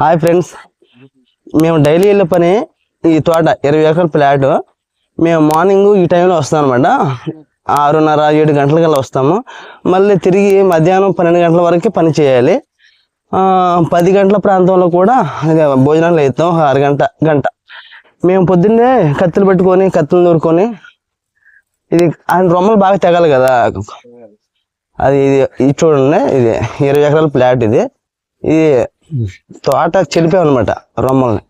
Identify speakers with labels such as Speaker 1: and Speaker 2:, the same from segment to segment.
Speaker 1: Hi friends. మేము daily వెళ్ళే పని ఈ తోట ఇరవై ఎకరాల ప్లాట్. మేము మార్నింగ్ ఈ టైంలో వస్తాం అనమాట ఆరున్నర ఏడు గంటలకల్లా వస్తాము. మళ్ళీ తిరిగి మధ్యాహ్నం పన్నెండు గంటల వరకు పని చేయాలి. పది గంటల ప్రాంతంలో కూడా భోజనాలు వేస్తాం ఒక అరగంట గంట. మేము పొద్దున్నే కత్తులు పెట్టుకొని కత్తులు నూరుకొని ఇది ఆయన రొమ్మలు బాగా తెగాలి కదా. అది ఇది ఇది చూడండి. ఇది ఇరవై ఎకరాల ప్లాట్ ఇది. ఇది తోట చెడిపోయామన్నమాట రొమ్మల్ని.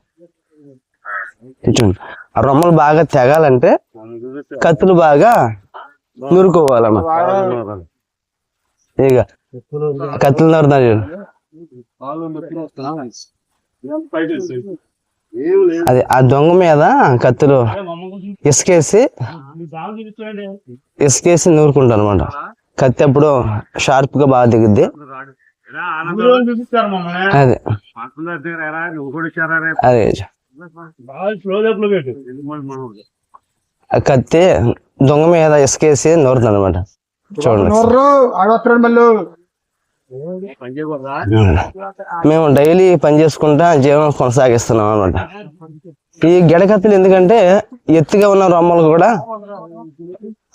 Speaker 1: చూడండి. ఆ రొమ్మలు బాగా తెగాలంటే కత్తులు బాగా నూరుకోవాలన్నమాట. ఇక కత్తులు నూరుతున్నారు చూడు. అది ఆ దొంగ మీద కత్తులు ఇసుకేసి ఇసుకేసి నూరుకుంటాను అనమాట కత్తి అప్పుడు షార్ప్గా బాగా దిగుద్ది. అదే. అదే కత్తి దొంగ మీద ఇసుకేసి నూరుతాను అనమాట చూడండి మేము డైలీ పని చేసుకుంటా జీవనం కొనసాగిస్తున్నాం అనమాట ఈ గెడకత్తులు ఎందుకంటే ఎత్తుగా ఉన్న రొమ్మలు కూడా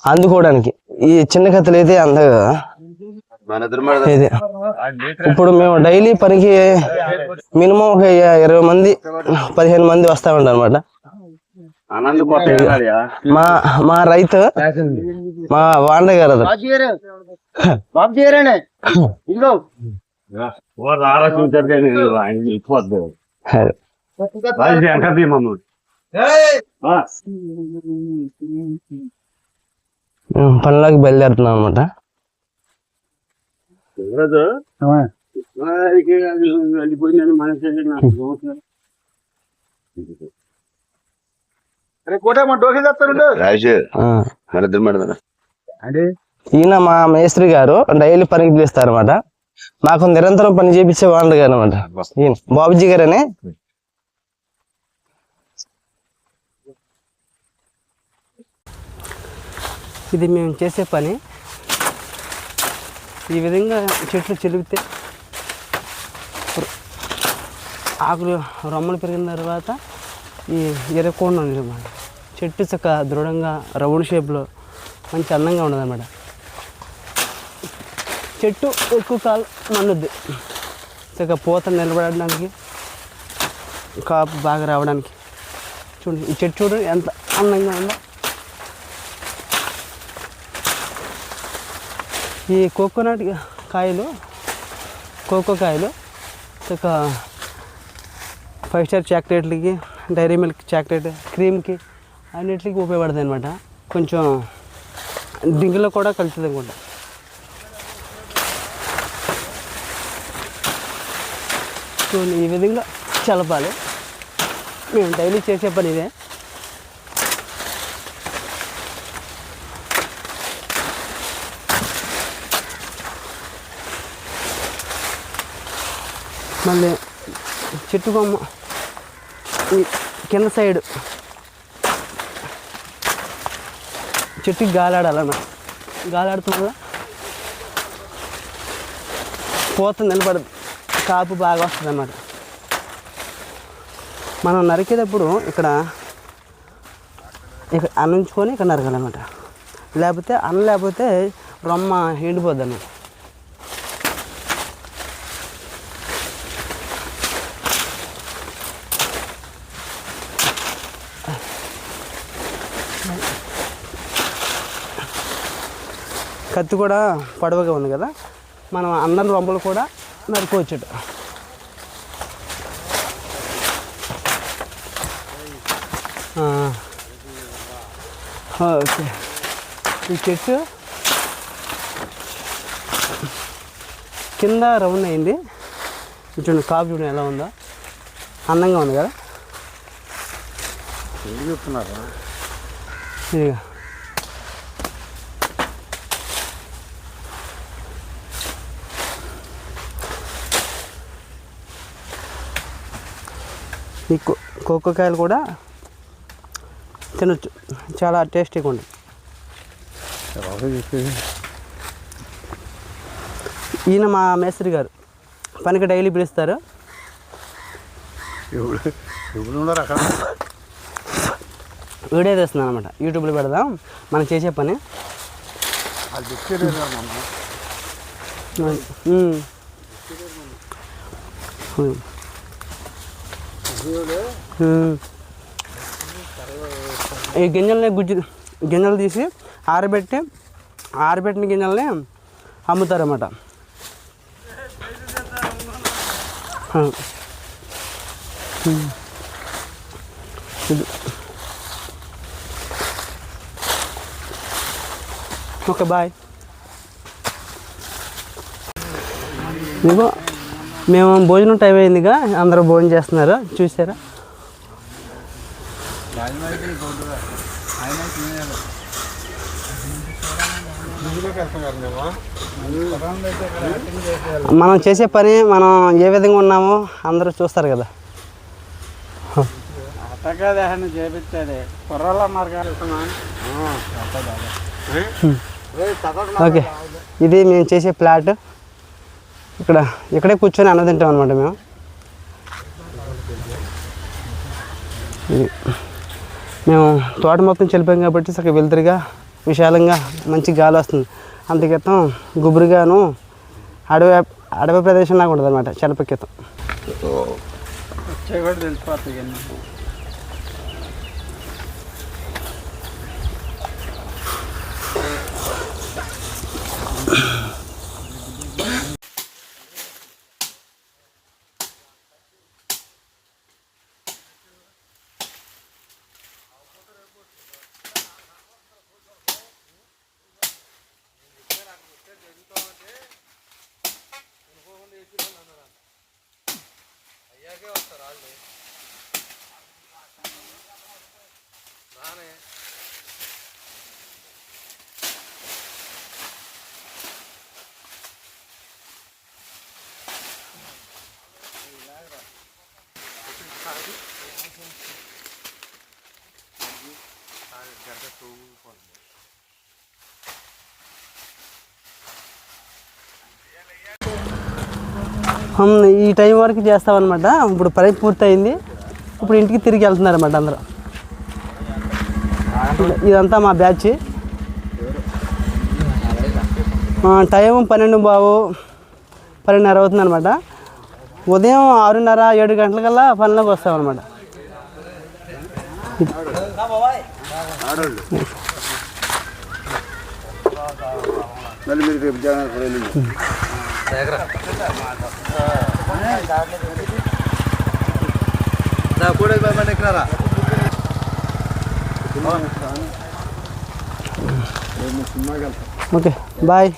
Speaker 1: అందుకోవడానికి. ఈ చిన్న కత్తులు అయితే ఇది ఇప్పుడు మేము డైలీ పనికి మినిమం ఒక ఇరవై మంది పదిహేను మంది వస్తా ఉంటారు అనమాట మా మా రైతు మా వాండ గారు అతను.
Speaker 2: బాబు చేయరానే అరే కోట మా డోకి చేస్తాడు
Speaker 3: రాజు
Speaker 2: అంటే
Speaker 1: ఈయన మా మేస్త్రి గారు డైలీ పనికి పిలుస్తారు అనమాట మాకు నిరంతరం పని చేపించే వాళ్ళు గారు అనమాట ఈయన బాబుజీ గారని? ఇది మేము చేసే పని. ఈ విధంగా చెట్లు చెలిపితే ఆకులు రొమ్మలు పెరిగిన తర్వాత ఈ ఎర్రకోండ అనమాట చెట్టు చక్క దృఢంగా రౌండ్ షేప్లో మంచి అందంగా ఉండదు అనమాట చెట్టు ఎక్కువ కాలం మన్నుద్ది చక్క పూత నిలబడడానికి కాపు బాగా రావడానికి. చూడండి ఈ చెట్టు చూడండి ఎంత అందంగా ఉందో. ఈ కోకోనట్ కాయలు కోకో కాయలు ఒక ఫైవ్ స్టార్ చాక్లెట్లకి డైరీ మిల్క్ చాక్లెట్ క్రీమ్కి అన్నిటికి ఉపయోగపడుతుంది అనమాట కొంచెం డ్రింక్లో కూడా కలుస్తుంది అనుకుంటా. సో ఈ విధంగా చలపాలి మేము డైలీ చేసే పని ఇదే. మళ్ళీ చెట్టు కొమ్మ కింద సైడ్ చెట్టుకి గాలాడాలన్న. గాలాడుతున్నా పూత నిలబడదు. కాపు బాగా వస్తుంది అన్నమాట మనం నరికేటప్పుడు ఇక్కడ ఇక్కడ అన్నించుకొని ఇక్కడ నరకాలన్నమాట. లేకపోతే అన్న లేకపోతే రొమ్మ ఎండిపోద్ది అన్నమాట కత్తి కూడా పడవగా ఉంది కదా మనం అందరి రొంపలు కూడా నరుకోవచ్చు ఓకే. ఈ చెట్టు కింద రౌండ్ అయింది. చూడండి కాపు చూడండి ఎలా ఉందో. అందంగా ఉంది కదా. ఇదిగో ఈ కో- కోకోకాయలు కూడా తినొచ్చు. చాలా టేస్టీగా ఉంటుంది ఈయన మా మేస్త్రి గారు. పనికి డైలీ పిలుస్తారు. వీడియో తీస్తున్నాను అనమాట యూట్యూబ్లో పెడదాం. మనం చేసే పని. ఈ గింజల్ని గుజ్జు గింజలు తీసి ఆరబెట్టి ఆరబెట్టిన గింజల్ని అమ్ముతారన్నమాట. ఇది. ఓకే బాయ్ ఇదిగో మేము భోజనం టైం అయిందిగా అందరూ భోజనం చేస్తున్నారు. చూసారా? మనం చేసే పని మనం ఏ విధంగా ఉన్నామో అందరూ చూస్తారు కదా.
Speaker 2: అట్టగా కుర్రాళ్ళు అన్నారు కదా
Speaker 1: ఓకే. ఇది మేము చేసే ప్లాట్. ఇక్కడ ఇక్కడే కూర్చొని అన్న తింటాం అనమాట మేము. ఇది. మేము తోట మొత్తం చెల్లిపోయాం కాబట్టి చక్కగా వెలుతురుగా విశాలంగా మంచి గాలి వస్తుంది. అంతకితం గుబురుగాను అడవి అడవి ప్రదేశం లాగా ఉంటుంది అనమాట చెలపక్కితం
Speaker 2: వచ్చే కూడా తెలిసిపోతాయి
Speaker 1: ఈ టైం వరకు చేస్తామన్నమాట ఇప్పుడు పని పూర్తయింది ఇప్పుడు ఇంటికి తిరిగి వెళ్తున్నారు అనమాట అందరూ ఇదంతా మా బ్యాచ్ టైం పన్నెండు బావు పన్నెండున్నర అవుతుంది అనమాట ఉదయం ఆరున్నర ఏడు గంటలకల్లా పనిలోకి వస్తామన్నమాట
Speaker 2: మళ్ళీ మీరు రేపు జగన్ వెళ్ళి
Speaker 1: ఓకే బాయ్